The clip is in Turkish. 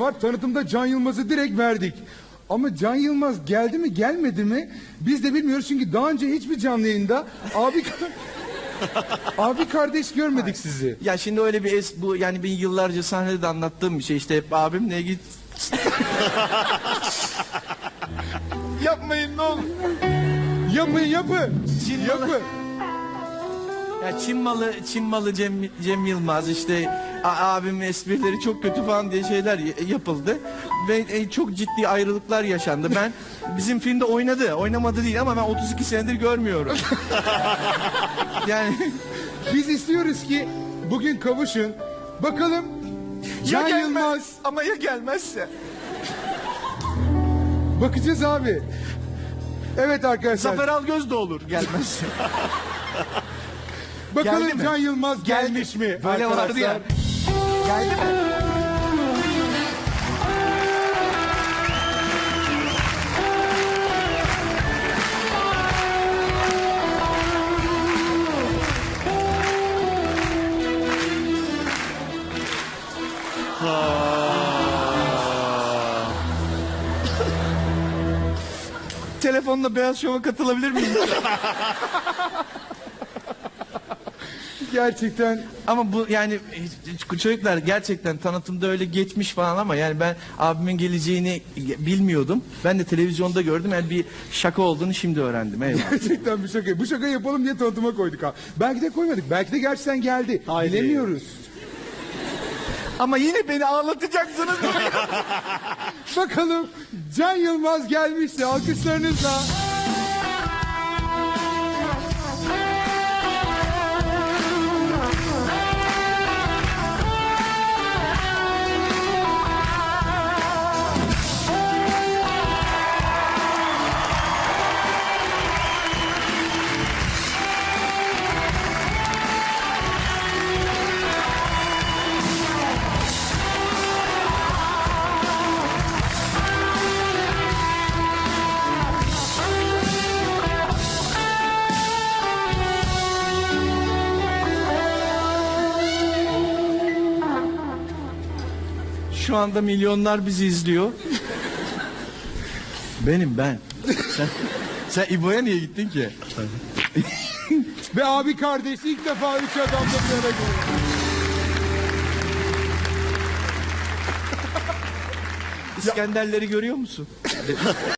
var. Tanıtımda Can Yılmaz'ı direkt verdik. Ama Can Yılmaz geldi mi gelmedi mi biz de bilmiyoruz çünkü daha önce hiçbir canlı yayında abi abi kardeş görmedik sizi. Ya şimdi öyle bir es bu yani ben yıllarca sahnede de anlattığım bir şey işte hep abimle git. Yapmayın ne olur. Yapın yapın. Çin malı. Yapın. Ya Çin malı Çin malı Cem, Cem Yılmaz işte a- abimin esprileri çok kötü falan diye şeyler yapıldı ve e, çok ciddi ayrılıklar yaşandı. Ben bizim filmde oynadı, oynamadı değil ama ben 32 senedir görmüyorum. yani Biz istiyoruz ki bugün kavuşun. Bakalım Can Yılmaz. ama ya gelmezse? Bakacağız abi. Evet arkadaşlar. Zafer Algöz de olur gelmezse. Bakalım? Can Yılmaz gelmiş mi? Böyle vardı arkadaşlar? ya. Geldi mi? Telefonla Beyaz Şov'a katılabilir miyim? Gerçekten Ama bu yani çocuklar gerçekten tanıtımda öyle geçmiş falan ama yani ben abimin geleceğini bilmiyordum. Ben de televizyonda gördüm. Yani bir şaka olduğunu şimdi öğrendim. Eyvallah. gerçekten bir şaka. Bu şakayı yapalım diye tanıtıma koyduk ha. Belki de koymadık. Belki de gerçekten geldi. Haydi. Bilemiyoruz. ama yine beni ağlatacaksınız. Bakalım Can Yılmaz gelmişti. Alkışlarınızla. Şu anda milyonlar bizi izliyor. Benim ben. Sen, sen İbo'ya niye gittin ki? Ve abi kardeş ilk defa üç adamla bir araya geliyor. İskenderleri görüyor musun?